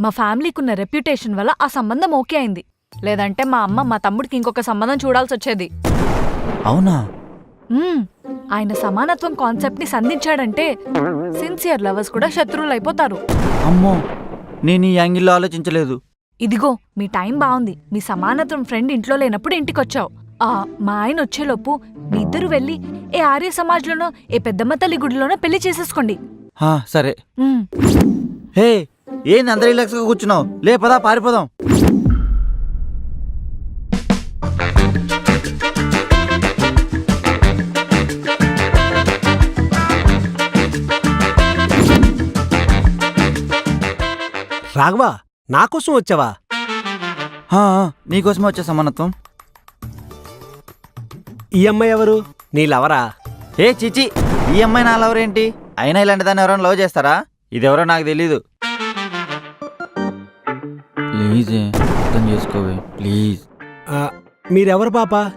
మా ఫ్యామిలీకి ఉన్న రెప్యుటేషన్ వల్ల ఆ సంబంధం ఓకే అయింది. లేదంటే మా అమ్మ మా తమ్ముడికి ఇంకొక సంబంధం చూడాల్సి వచ్చేది. అవునా. ఆయన సమానత్వం కాన్సెప్ట్ని సంధించాడంటే సిన్సియర్ లవర్స్ కూడా శత్రువులు అయిపోతారు. అమ్మో! నేను ఈ యాంగిల్లో ఆలోచించలేదు. ఇదిగో మీ టైం బాగుంది. మీ సమానత్వం ఫ్రెండ్ ఇంట్లో లేనప్పుడు ఇంటికొచ్చావు. ఆ మా ఆయన వచ్చేలోపు మీ ఇద్దరు వెళ్ళి ఏ ఆర్య సమాజ్లోనో ఏ పెద్దమ్మ తల్లి గుడిలోనో పెళ్ళి చేసేసుకోండి. సరే. మ్మ్. హే ఏంది అందరు రిలాక్స్గా కూర్చున్నావు? లే పదా పారిపోదాం. రాఘవా నా కోసం వచ్చావా? ఆ, నీకోసమే వచ్చే సమానత్వం. ఈ అమ్మాయి ఎవరు? నీ లవరా? ఏ చిచి ఈ అమ్మాయి నా లవర్ ఏంటి అయినా ఇలాంటి దాన్ని ఎవరైనా లవ్ చేస్తారా? ఇదెవరో నాకు తెలీదు. ప్లీజ్ అర్థం చేసుకోవే ప్లీజ్. ఆ, మీరెవరు పాపా?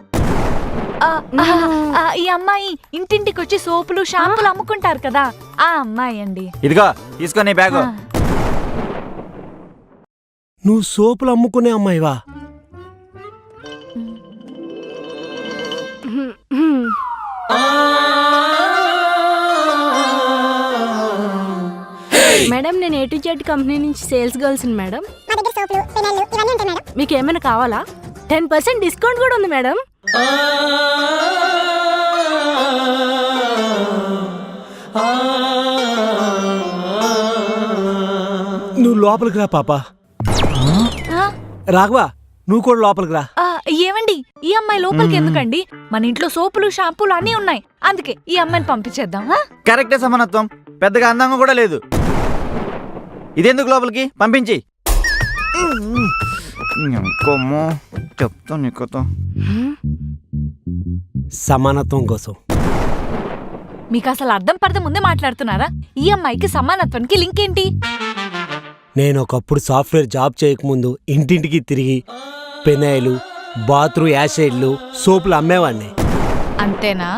ఆ, ఆ, ఆ, ఈ అమ్మాయి ఇంటింటికి వచ్చి సోపులు షాంపులు అమ్ముకుంటారు కదా. ఆ అమ్మాయి అండి. ఇదిగో తీసుకో నీ బ్యాగు. నువ్వు సోపులు అమ్ముకునే అమ్మాయివా? మేడం నేను ఏ టు జెడ్ కంపెనీ నుంచి సేల్స్ గర్ల్స్ మేడం. మా దగ్గర సోపులు పెనాలు ఇవన్నీ ఉంటాయి మేడం. మీకు ఏమైనా కావాలా? టెన్ పర్సెంట్ డిస్కౌంట్ కూడా ఉంది మేడం. నువ్వు లోపలికి రా పాపా. ఆ, రాఘవా నువ్వు కూడా లోపలికి రా. ఆ, ఏవండి? ఈ అమ్మాయి లోపలికి ఎందుకండి? మన ఇంట్లో సోపులు షాంపూలు అన్నీ ఉన్నాయి. అందుకే ఈ అమ్మాయిని పంపించేద్దాం ఆ? కరెక్టే సమానత్వం. పెద్దగా అందంగా కూడా లేదు. ఇదెందుకు లోపలికి? పంపించి. ఇంకొమ్మో చెప్తా నీకోతో. సమానత్వం కోసం. మీకు అసలు అర్థం పడద ముందే మాట్లాడుతున్నారా? ఈ అమ్మాయికి సమానత్వానికి లింక్ ఏంటి నేను ఒకప్పుడు సాఫ్ట్వేర్ జాబ్ చేయకముందు ఇంటింటికి తిరిగి పెనాయిలు బాత్రూమ్ యాసైడ్లు సోపులు అమ్మేవాడిని. అంతేనా?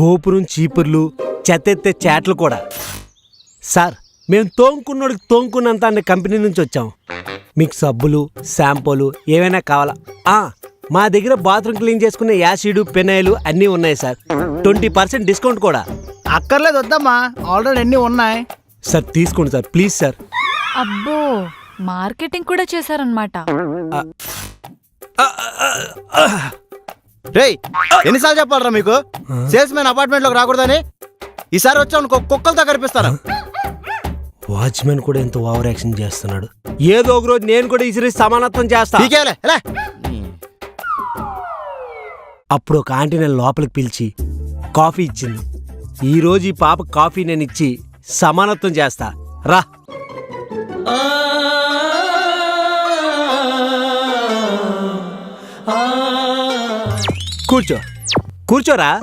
గోపురం చీపుర్లు చెత్తెత్తే చాట్లు కూడా. సార్ మేము తోముకున్నోడికి తోముకున్నంత అనే కంపెనీ నుంచి వచ్చాం. మీకు సబ్బులు షాంపూలు ఏమైనా కావాలా? ఆ, మా దగ్గర బాత్రూమ్ క్లీన్ చేసుకునే యాసిడ్ పెనాయిలు అన్నీ ఉన్నాయి సార్. ట్వంటీ పర్సెంట్ డిస్కౌంట్ కూడా. అక్కర్లేదు వద్దమ్మా ఆల్రెడీ అన్నీ ఉన్నాయి. సార్ తీసుకోండి సార్ ప్లీజ్ సార్. అబ్బో మార్కెటింగ్ కూడా చేశారనమాట రేయ్ ఎన్నిసార్లు చెప్పాలరా మీకు? సేల్స్ మ్యాన్ అపార్ట్మెంట్లోకి రాకూడదని ఈసారి వచ్చావు అనుకో కుక్కలతో కనిపిస్తాను వాచ్మెన్ కూడా ఎంత ఓవర్ యాక్షన్ చేస్తున్నాడు. ఏదో ఒక రోజు నేను కూడా ఇసిరి సమానత్వం చేస్తా. పీకేలే ఎలా? అప్పుడు ఒక ఆంటీ నేను లోపలికి పిలిచి కాఫీ ఇచ్చింది. ఈ రోజు ఈ పాప కాఫీ నేను ఇచ్చి సమానత్వం చేస్తా. రా. కూర్చో. కూర్చోరా.